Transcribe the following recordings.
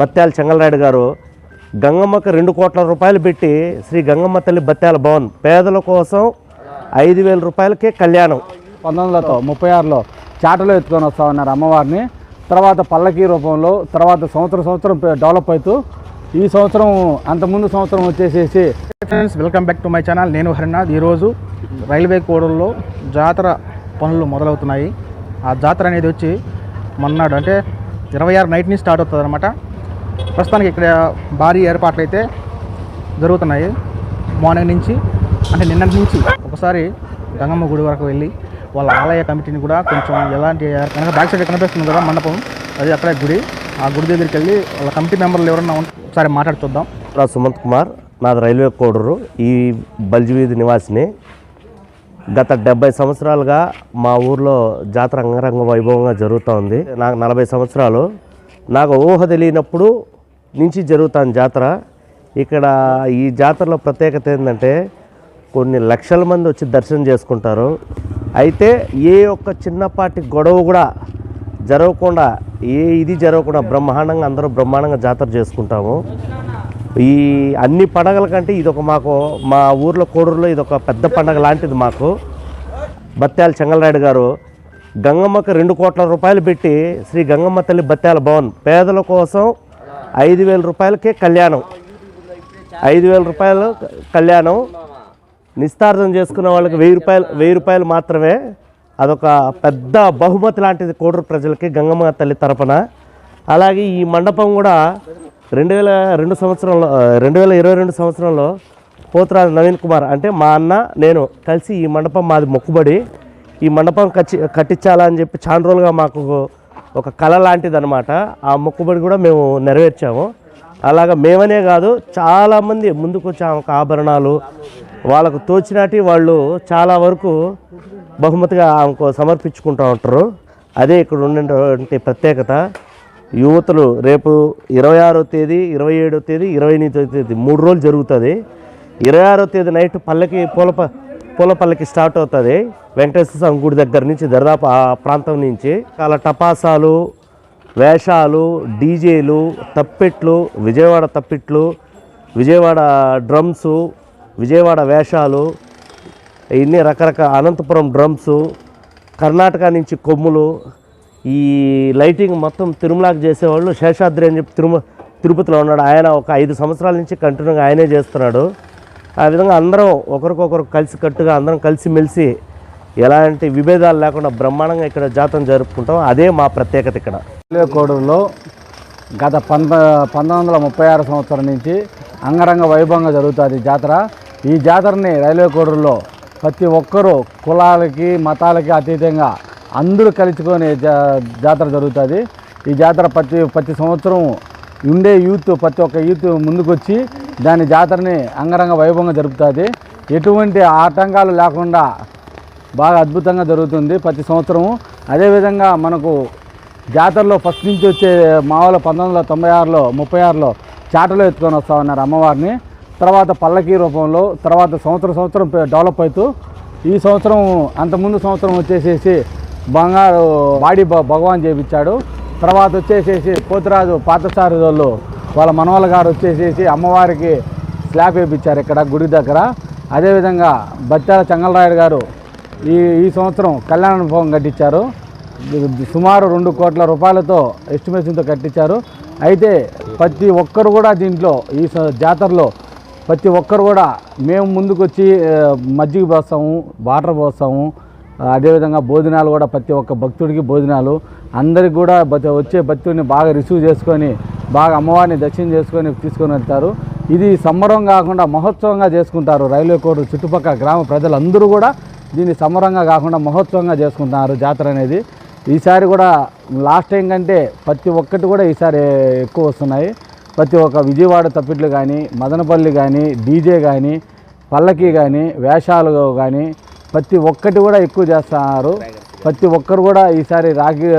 బత్యాల చెంగలరాయుడు గారు గంగమ్మకు రెండు కోట్ల రూపాయలు పెట్టి శ్రీ గంగమ్మ తల్లి బత్యాల భవన్ పేదల కోసం ఐదు వేల రూపాయలకే కళ్యాణం. పంతొమ్మిది ముప్పై ఆరులో చాటలో ఎత్తుకొని వస్తామన్నారు అమ్మవారిని. తర్వాత పల్లకీ రూపంలో తర్వాత సంవత్సరం సంవత్సరం డెవలప్ అవుతూ ఈ సంవత్సరం అంతకుముందు సంవత్సరం వచ్చేసేసి friends welcome back to my channel నేను హరినాథ్. ఈరోజు రైల్వే కోడల్లో జాతర పనులు మొదలవుతున్నాయి. ఆ జాతర అనేది వచ్చి మొన్నాడు. అంటే ఇరవై ఆరు నైట్ నుంచి స్టార్ట్ అవుతుంది అనమాట ప్రస్తుతానికి ఇక్కడ భారీ ఏర్పాట్లు అయితే జరుగుతున్నాయి. మార్నింగ్ నుంచి అంటే నిన్నటి నుంచి ఒకసారి గంగమ్మ గుడి వరకు వెళ్ళి వాళ్ళ ఆలయ కమిటీని కూడా కొంచెం ఎలాంటి కనుక బ్యాక్ సైడ్ కనిపిస్తుంది కదా మండపం అది అక్కడే గుడి. ఆ గుడి దగ్గరికి వెళ్ళి వాళ్ళ కమిటీ మెంబర్లు ఎవరన్నా ఒకసారి మాట్లాడి చూద్దాం. సుమంత్ కుమార్ నాది రైల్వే కోడూరు. ఈ బల్జివీధి నివాసిని గత డెబ్బై సంవత్సరాలుగా మా ఊర్లో జాతర అంగరంగ వైభవంగా జరుగుతూ ఉంది నాకు నలభై సంవత్సరాలు. నాకు ఊహ తెలియనప్పుడు నుంచి జరుగుతాను జాతర. ఇక్కడ ఈ జాతరలో ప్రత్యేకత ఏంటంటే కొన్ని లక్షల మంది వచ్చి దర్శనం చేసుకుంటారు. అయితే ఏ ఒక్క చిన్నపాటి గొడవ కూడా జరగకుండా ఏ ఇది జరగకుండా బ్రహ్మాండంగా అందరూ బ్రహ్మాండంగా జాతర చేసుకుంటాము. ఈ అన్ని పండగల కంటే ఇది ఒక మాకు మా ఊర్లో కోడూరులో ఇది ఒక పెద్ద పండగ లాంటిది మాకు. బత్యాల చెంగలరాయుడు గారు గంగమ్మకు రెండు కోట్ల రూపాయలు పెట్టి శ్రీ గంగమ్మ తల్లి బత్యాల భవన్ పేదల కోసం ఐదు వేల రూపాయలకే కళ్యాణం. ఐదు వేల రూపాయలు కళ్యాణం. నిస్తార్థం చేసుకున్న వాళ్ళకి వెయ్యి రూపాయలు వెయ్యి రూపాయలు మాత్రమే. అదొక పెద్ద బహుమతి లాంటిది కోడూరు ప్రజలకి గంగమ్మ తల్లి తరపున. అలాగే ఈ మండపం కూడా రెండు వేల రెండు సంవత్సరంలో రెండు వేల ఇరవై రెండు సంవత్సరంలో పోతురాజు నవీన్ కుమార్ అంటే మా అన్న నేను కలిసి ఈ మండపం మాది మొక్కుబడి. ఈ మండపం కట్టి కట్టించాలని చెప్పి చాలా రోజులుగా మాకు ఒక కళ లాంటిది అనమాట ఆ మొక్కుబడి కూడా మేము నెరవేర్చాము. అలాగా మేమనే కాదు చాలామంది ముందుకు వచ్చి ఆమెకు ఆభరణాలు వాళ్ళకు తోచినాటి వాళ్ళు చాలా వరకు బహుమతిగా ఆమెకు సమర్పించుకుంటూ ఉంటారు. అదే ఇక్కడ ఉన్నటువంటి ప్రత్యేకత. యువతులు రేపు ఇరవై ఆరో తేదీ ఇరవై ఏడో తేదీ ఇరవై ఎనిమిదో తేదీ మూడు రోజులు జరుగుతుంది. ఇరవై ఆరో తేదీ నైట్ పల్లకి పూల పూలపల్లికి స్టార్ట్ అవుతుంది. వెంకటేశ్వర స్వామి గుడి దగ్గర నుంచి దర్దాపు ఆ ప్రాంతం నుంచి చాలా టపాసాలు వేషాలు డీజేలు తప్పెట్లు విజయవాడ తప్పెట్లు విజయవాడ డ్రమ్స్ విజయవాడ వేషాలు ఇన్ని రకరకాల అనంతపురం డ్రమ్స్ కర్ణాటక నుంచి కొమ్ములు ఈ లైటింగ్ మొత్తం తిరుమలకు చేసేవాళ్ళు శేషాద్రి అని చెప్పి తిరుమ తిరుపతిలో ఉన్నాడు. ఆయన ఒక ఐదు సంవత్సరాల నుంచి కంటిన్యూగా ఆయనే చేస్తున్నాడు. ఆ విధంగా అందరం ఒకరికొకరు కలిసి కట్టుగా అందరం కలిసిమెలిసి ఎలాంటి విభేదాలు లేకుండా బ్రహ్మాండంగా ఇక్కడ జాతర జరుపుకుంటాం. అదే మా ప్రత్యేకత ఇక్కడ. రైల్వే కోడూరులో గత పంద పంతొమ్మిది వందల ముప్పై ఆరు సంవత్సరం నుంచి అంగరంగ వైభవంగా జరుగుతుంది ఈ జాతర. ఈ జాతరని రైల్వే కోడూరులో ప్రతి ఒక్కరూ కులాలకి మతాలకి అతీతంగా అందరూ కలుసుకొని జా జాతర జరుగుతుంది. ఈ జాతర ప్రతి ప్రతి సంవత్సరం ఉండే యూత్ ప్రతి ఒక్క యూత్ ముందుకొచ్చి దాని జాతరని అంగరంగ వైభవంగా జరుపుతుంది. ఎటువంటి ఆటంకాలు లేకుండా బాగా అద్భుతంగా జరుగుతుంది ప్రతి సంవత్సరము. అదేవిధంగా మనకు జాతరలో ఫస్ట్ నుంచి వచ్చే మామూలు పంతొమ్మిది వందల తొంభై ఆరులో ముప్పై ఆరులో చాటలో ఎత్తుకొని వస్తూ ఉన్నారు అమ్మవారిని. తర్వాత పల్లకీ రూపంలో తర్వాత సంవత్సరం సంవత్సరం డెవలప్ అవుతూ ఈ సంవత్సరం అంతకుముందు సంవత్సరం వచ్చేసేసి బంగారు వాడి భగవాన్ చేపించాడు. తర్వాత వచ్చేసేసి పోతురాజు పాతసారి వాళ్ళు వాళ్ళ మనవాళ్ళ గారు వచ్చేసేసి అమ్మవారికి స్లాబ్ వేయించారు ఇక్కడ గుడి దగ్గర. అదేవిధంగా బత్తాల చంగలరాయుడు గారు ఈ ఈ సంవత్సరం కళ్యాణ భవన్ కట్టించారు సుమారు రెండు కోట్ల రూపాయలతో ఎస్టిమేషన్తో కట్టించారు అయితే ప్రతి ఒక్కరు కూడా దీంట్లో ఈ జాతరలో ప్రతి ఒక్కరు కూడా మేము ముందుకొచ్చి మజ్జిగ పోస్తాము వాటర్ పోస్తాము. అదేవిధంగా భోజనాలు కూడా ప్రతి ఒక్క భక్తుడికి భోజనాలు. అందరికి కూడా వచ్చే భక్తుడిని బాగా రిసీవ్ చేసుకొని బాగా అమ్మవారిని దర్శనం చేసుకొని తీసుకొని వెళ్తారు. ఇది సంబరం కాకుండా మహోత్సవంగా చేసుకుంటారు రైల్వే కోడు చుట్టుపక్కల గ్రామ ప్రజలందరూ కూడా దీన్ని సంబరంగా కాకుండా మహోత్సవంగా చేసుకుంటున్నారు జాతర అనేది. ఈసారి కూడా లాస్ట్ టైం కంటే ప్రతి ఒక్కటి కూడా ఈసారి ఎక్కువ వస్తున్నాయి. ప్రతి ఒక్క విజయవాడ తప్పిట్లు కానీ మదనపల్లి కానీ డీజే కానీ పల్లకి కానీ వేషాలు కానీ ప్రతి ఒక్కటి కూడా ఎక్కువ చేస్తున్నారు. ప్రతి ఒక్కరు కూడా ఈసారి రాగి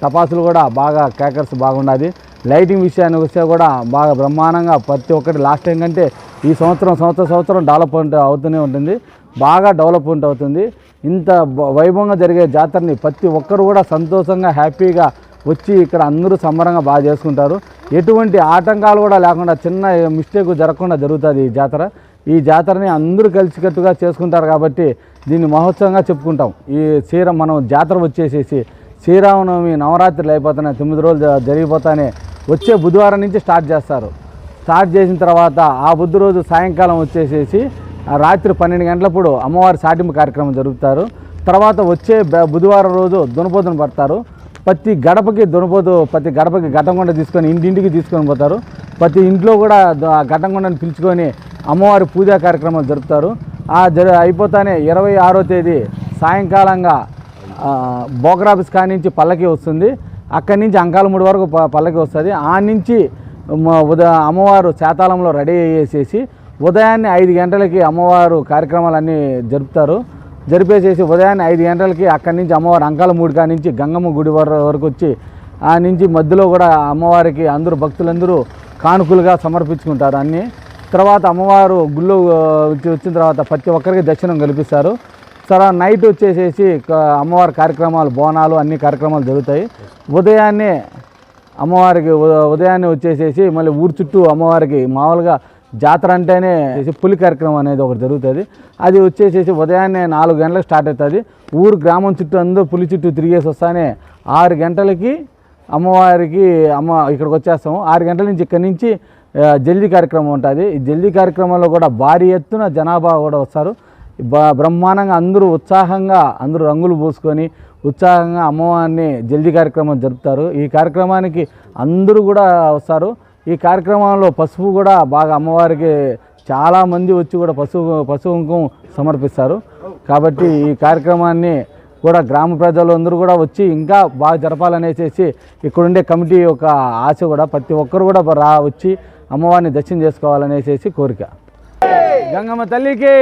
టపాసులు కూడా బాగా క్యాకర్స్ బాగున్నది లైటింగ్ విషయానికి వస్తే కూడా బాగా బ్రహ్మాండంగా ప్రతి ఒక్కటి లాస్ట్ టైం కంటే ఈ సంవత్సరం సంవత్సరం సంవత్సరం డెవలప్మెంట్ అవుతూనే ఉంటుంది. బాగా డెవలప్మెంట్ అవుతుంది. ఇంత వైభవంగా జరిగే జాతరని ప్రతి ఒక్కరు కూడా సంతోషంగా హ్యాపీగా వచ్చి ఇక్కడ అందరూ సంబరంగా బాగా చేసుకుంటారు. ఎటువంటి ఆటంకాలు కూడా లేకుండా చిన్న మిస్టేక్ జరగకుండా జరుగుతుంది ఈ జాతర. ఈ జాతరని అందరూ కలిసికట్టుగా చేసుకుంటారు కాబట్టి దీన్ని మహోత్సవంగా చెప్పుకుంటాం. ఈ చీర మనం జాతర వచ్చేసేసి శ్రీరామనవమి నవరాత్రులు అయిపోతున్నాయి తొమ్మిది రోజులు జరిగిపోతానే వచ్చే బుధవారం నుంచి స్టార్ట్ చేస్తారు. స్టార్ట్ చేసిన తర్వాత ఆ బుద్ధి రోజు సాయంకాలం వచ్చేసేసి ఆ రాత్రి పన్నెండు గంటలప్పుడు అమ్మవారి సాటింపు కార్యక్రమం జరుపుతారు. తర్వాత వచ్చే బుధవారం రోజు దునపోతును పడతారు. ప్రతి గడపకి దునపోతు ప్రతి గడపకి గట్టంకొండ తీసుకొని ఇంటింటికి తీసుకొని పోతారు. ప్రతి ఇంట్లో కూడా ద- ఆ పిలుచుకొని అమ్మవారి పూజా కార్యక్రమాలు జరుపుతారు. ఆ జరి అయిపోతానే ఇరవై ఆరో తేదీ సాయంకాలంగా ఆ, బోకరాఫీస్ కాడి నుంచి పల్లకి వస్తుంది. అక్కడి నుంచి అంకాలముడి వరకు ప- పల్లకి వస్తుంది. ఆ నుంచి ఉదయ అమ్మవారు శాతాలంలో రెడీ అయ్యేసేసి ఉదయాన్నే ఐదు గంటలకి అమ్మవారు కార్యక్రమాలన్నీ జరుపుతారు. జరిపేసేసి ఉదయాన్నే ఐదు గంటలకి అక్కడి నుంచి అమ్మవారు అంకాలమూడి కాడి నుంచి గంగమ్మ గుడి వర- వరకు వచ్చి ఆ నుంచి మధ్యలో కూడా అమ్మవారికి అందరూ భక్తులందరూ కానుకలుగా సమర్పించుకుంటారు అన్నీ. తర్వాత అమ్మవారు గుళ్ళో వచ్చి వచ్చిన తర్వాత ప్రతి ఒక్కరికి దర్శనం కల్పిస్తారు. తర్వాత నైట్ వచ్చేసేసి అమ్మవారి కార్యక్రమాలు బోనాలు అన్ని కార్యక్రమాలు జరుగుతాయి. ఉదయాన్నే అమ్మవారికి ఉదయాన్నే వచ్చేసేసి మళ్ళీ ఊరు చుట్టూ అమ్మవారికి మామూలుగా జాతర అంటేనే పులి కార్యక్రమం అనేది ఒకటి జరుగుతుంది. అది వచ్చేసేసి ఉదయాన్నే నాలుగు గంటలకు స్టార్ట్ అవుతుంది. ఊరు గ్రామం చుట్టూ అందరూ పులి చుట్టూ తిరిగేసి వస్తానే ఆరు గంటలకి అమ్మవారికి అమ్మ ఇక్కడికి వచ్చేస్తాము. ఆరు గంటల నుంచి ఇక్కడి నుంచి జల్దీ కార్యక్రమం ఉంటుంది. ఈ జల్దీ కార్యక్రమంలో కూడా భారీ ఎత్తున జనాభా కూడా వస్తారు. బ్రహ్మాండంగా అందరూ ఉత్సాహంగా అందరూ రంగులు పూసుకొని ఉత్సాహంగా అమ్మవారిని జల్దీ కార్యక్రమం జరుపుతారు. ఈ కార్యక్రమానికి అందరూ కూడా వస్తారు. ఈ కార్యక్రమంలో పసుపు కూడా బాగా అమ్మవారికి చాలామంది వచ్చి కూడా పసుపు పసుపు కుంకుమ సమర్పిస్తారు. కాబట్టి ఈ కార్యక్రమాన్ని కూడా గ్రామ ప్రజలు అందరూ కూడా వచ్చి ఇంకా బాగా జరపాలనేసేసి ఇక్కడుండే కమిటీ యొక్క ఆశ కూడా ప్రతి ఒక్కరు కూడా రా వచ్చి అమ్మవారిని దర్శనం చేసుకోవాలనేసేసి కోరిక. గంగమ్మ తల్లికి